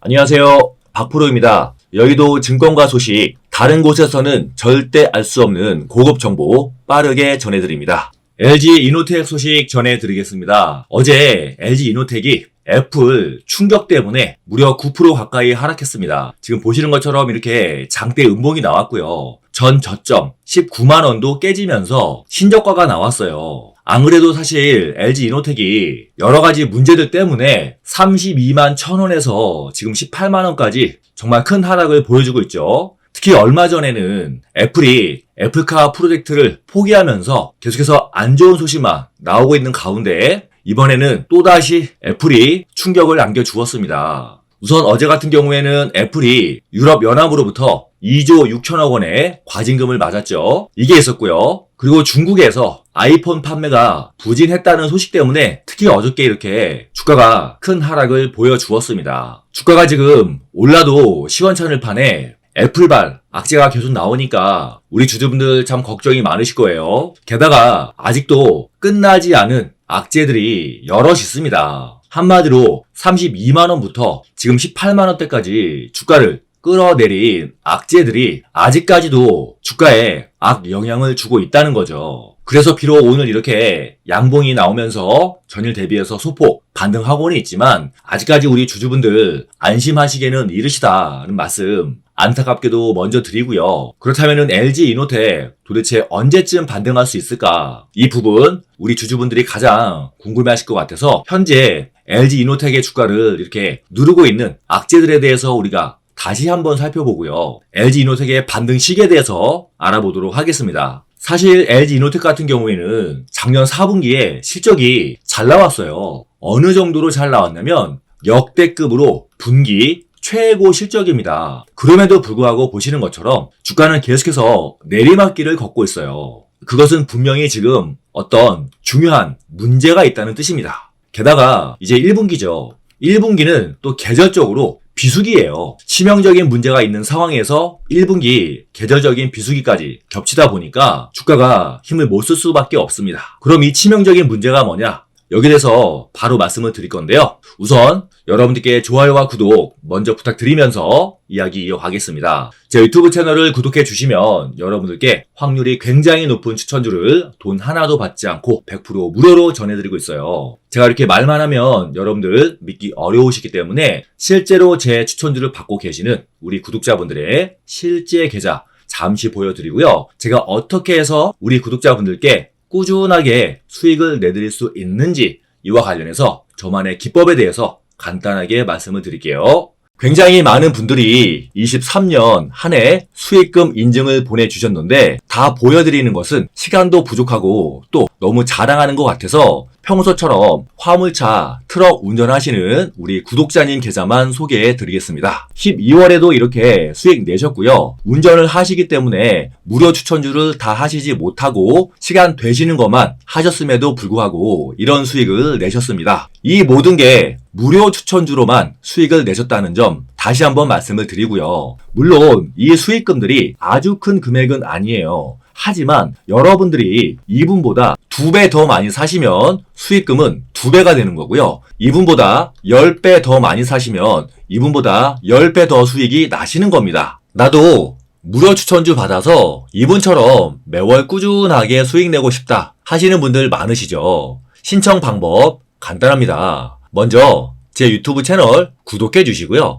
안녕하세요. 박프로입니다. 여의도 증권가 소식, 다른 곳에서는 절대 알 수 없는 고급 정보 빠르게 전해드립니다. LG 이노텍 소식 전해드리겠습니다. 어제 LG 이노텍이 애플 충격 때문에 무려 9% 가까이 하락했습니다. 지금 보시는 것처럼 이렇게 장대 음봉이 나왔고요. 전 저점 19만 원도 깨지면서 신저가가 나왔어요. 안 그래도 사실 LG 이노텍이 여러 가지 문제들 때문에 32만 천 원에서 지금 18만 원까지 정말 큰 하락을 보여주고 있죠. 특히 얼마 전에는 애플이 애플카 프로젝트를 포기하면서 계속해서 안 좋은 소식만 나오고 있는 가운데 이번에는 또다시 애플이 충격을 안겨주었습니다. 우선 어제 같은 경우에는 애플이 유럽연합으로부터 2조 6천억 원의 과징금을 맞았죠. 이게 있었고요. 그리고 중국에서 아이폰 판매가 부진했다는 소식 때문에 특히 어저께 이렇게 주가가 큰 하락을 보여주었습니다. 주가가 지금 올라도 시원찮을 판에 애플발 악재가 계속 나오니까 우리 주주분들 참 걱정이 많으실 거예요. 게다가 아직도 끝나지 않은 악재들이 여럿 있습니다. 한마디로 32만원부터 지금 18만원대까지 주가를 끌어내린 악재들이 아직까지도 주가에 악 영향을 주고 있다는 거죠. 그래서 비록 오늘 이렇게 양봉이 나오면서 전일 대비해서 소폭 반등하고는 있지만 아직까지 우리 주주분들 안심하시기에는 이르시다는 말씀 안타깝게도 먼저 드리고요. 그렇다면 LG 이노텍 도대체 언제쯤 반등할 수 있을까? 이 부분 우리 주주분들이 가장 궁금해하실 것 같아서 현재 LG 이노텍의 주가를 이렇게 누르고 있는 악재들에 대해서 우리가 다시 한번 살펴보고요. LG 이노텍의 반등 시기에 대해서 알아보도록 하겠습니다. 사실 LG 이노텍 같은 경우에는 작년 4분기에 실적이 잘 나왔어요. 어느 정도로 잘 나왔냐면 역대급으로 분기 최고 실적입니다. 그럼에도 불구하고 보시는 것처럼 주가는 계속해서 내리막길을 걷고 있어요. 그것은 분명히 지금 어떤 중요한 문제가 있다는 뜻입니다. 게다가 이제 1분기죠. 1분기는 또 계절적으로 비수기예요. 치명적인 문제가 있는 상황에서 1분기 계절적인 비수기까지 겹치다 보니까 주가가 힘을 못 쓸 수밖에 없습니다. 그럼 이 치명적인 문제가 뭐냐? 여기에 대해서 바로 말씀을 드릴 건데요. 우선 여러분들께 좋아요와 구독 먼저 부탁드리면서 이야기 이어가겠습니다. 제 유튜브 채널을 구독해 주시면 여러분들께 확률이 굉장히 높은 추천주를 돈 하나도 받지 않고 100% 무료로 전해드리고 있어요. 제가 이렇게 말만 하면 여러분들 믿기 어려우시기 때문에 실제로 제 추천주를 받고 계시는 우리 구독자분들의 실제 계좌 잠시 보여드리고요. 제가 어떻게 해서 우리 구독자분들께 꾸준하게 수익을 내드릴 수 있는지 이와 관련해서 저만의 기법에 대해서 간단하게 말씀을 드릴게요. 굉장히 많은 분들이 23년 한 해 수익금 인증을 보내주셨는데 다 보여드리는 것은 시간도 부족하고 또 너무 자랑하는 것 같아서 평소처럼 화물차, 트럭 운전하시는 우리 구독자님 계좌만 소개해 드리겠습니다. 12월에도 이렇게 수익 내셨고요. 운전을 하시기 때문에 무료 추천주를 다 하시지 못하고 시간 되시는 것만 하셨음에도 불구하고 이런 수익을 내셨습니다. 이 모든 게 무료 추천주로만 수익을 내셨다는 점 다시 한번 말씀을 드리고요. 물론 이 수익금들이 아주 큰 금액은 아니에요. 하지만 여러분들이 이분보다 두 배 더 많이 사시면 수익금은 두 배가 되는 거고요. 이분보다 10배 더 많이 사시면 이분보다 10배 더 수익이 나시는 겁니다. 나도 무료 추천주 받아서 이분처럼 매월 꾸준하게 수익 내고 싶다 하시는 분들 많으시죠. 신청 방법 간단합니다. 먼저 제 유튜브 채널 구독해 주시고요.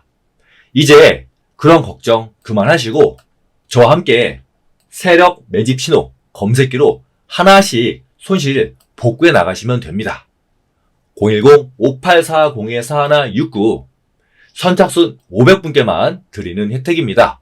이제 그런 걱정 그만하시고 저와 함께 세력 매집 신호 검색기로 하나씩 손실 복구해 나가시면 됩니다. 010-5840-4169 선착순 500분께만 드리는 혜택입니다.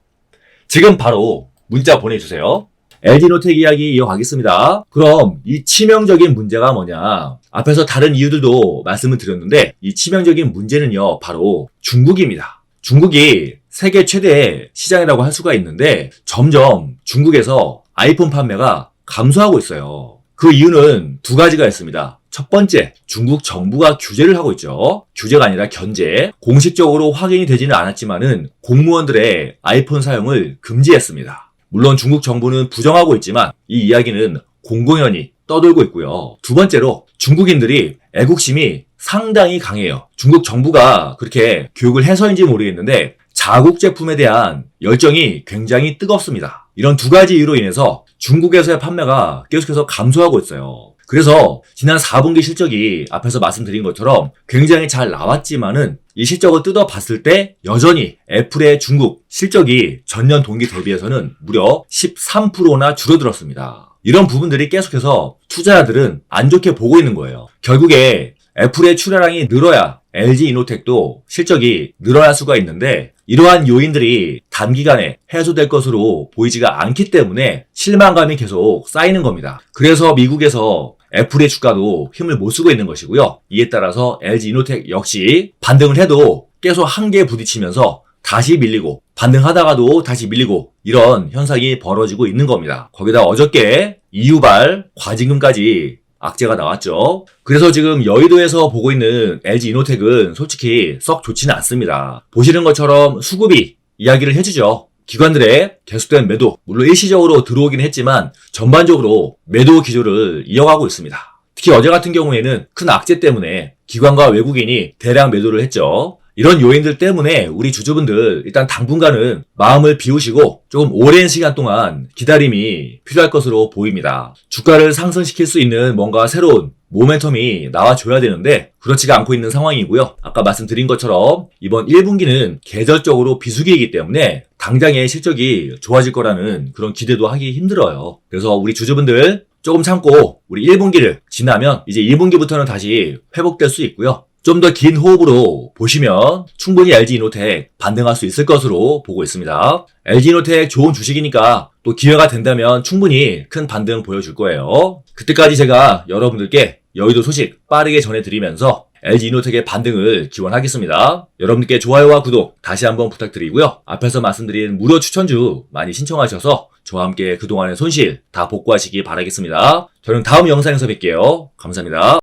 지금 바로 문자 보내주세요. LG노텍 이야기 이어가겠습니다. 그럼 이 치명적인 문제가 뭐냐? 앞에서 다른 이유들도 말씀을 드렸는데 이 치명적인 문제는요, 바로 중국입니다. 중국이 세계 최대 시장이라고 할 수가 있는데 점점 중국에서 아이폰 판매가 감소하고 있어요. 그 이유는 두 가지가 있습니다. 첫 번째, 중국 정부가 규제를 하고 있죠. 규제가 아니라 견제. 공식적으로 확인이 되지는 않았지만은 공무원들의 아이폰 사용을 금지했습니다. 물론 중국 정부는 부정하고 있지만 이 이야기는 공공연히 떠돌고 있고요. 두 번째로 중국인들이 애국심이 상당히 강해요. 중국 정부가 그렇게 교육을 해서인지 모르겠는데 자국 제품에 대한 열정이 굉장히 뜨겁습니다. 이런 두 가지 이유로 인해서 중국에서의 판매가 계속해서 감소하고 있어요. 그래서 지난 4분기 실적이 앞에서 말씀드린 것처럼 굉장히 잘 나왔지만은 이 실적을 뜯어 봤을 때 여전히 애플의 중국 실적이 전년 동기 대비해서는 무려 13%나 줄어들었습니다. 이런 부분들이 계속해서 투자자들은 안 좋게 보고 있는 거예요. 결국에 애플의 출하량이 늘어야 LG 이노텍도 실적이 늘어날 수가 있는데 이러한 요인들이 단기간에 해소될 것으로 보이지가 않기 때문에 실망감이 계속 쌓이는 겁니다. 그래서 미국에서 애플의 주가도 힘을 못 쓰고 있는 것이고요. 이에 따라서 LG 이노텍 역시 반등을 해도 계속 한계에 부딪히면서 다시 밀리고 반등하다가도 다시 밀리고 이런 현상이 벌어지고 있는 겁니다. 거기다 어저께 이유발 과징금까지 악재가 나왔죠. 그래서 지금 여의도에서 보고 있는 LG 이노텍은 솔직히 썩 좋지는 않습니다. 보시는 것처럼 수급이 이야기를 해주죠. 기관들의 계속된 매도, 물론 일시적으로 들어오긴 했지만 전반적으로 매도 기조를 이어가고 있습니다. 특히 어제 같은 경우에는 큰 악재 때문에 기관과 외국인이 대량 매도를 했죠. 이런 요인들 때문에 우리 주주분들 일단 당분간은 마음을 비우시고 조금 오랜 시간 동안 기다림이 필요할 것으로 보입니다. 주가를 상승시킬 수 있는 뭔가 새로운 모멘텀이 나와줘야 되는데 그렇지가 않고 있는 상황이고요. 아까 말씀드린 것처럼 이번 1분기는 계절적으로 비수기이기 때문에 당장의 실적이 좋아질 거라는 그런 기대도 하기 힘들어요. 그래서 우리 주주분들 조금 참고 우리 1분기를 지나면 이제 2분기부터는 다시 회복될 수 있고요. 좀 더 긴 호흡으로 보시면 충분히 LG 이노텍 반등할 수 있을 것으로 보고 있습니다. LG 이노텍 좋은 주식이니까 또 기회가 된다면 충분히 큰 반등 보여줄 거예요. 그때까지 제가 여러분들께 여의도 소식 빠르게 전해드리면서 LG 이노텍의 반등을 기원하겠습니다. 여러분께 좋아요와 구독 다시 한번 부탁드리고요. 앞에서 말씀드린 무료 추천주 많이 신청하셔서 저와 함께 그동안의 손실 다 복구하시기 바라겠습니다. 저는 다음 영상에서 뵐게요. 감사합니다.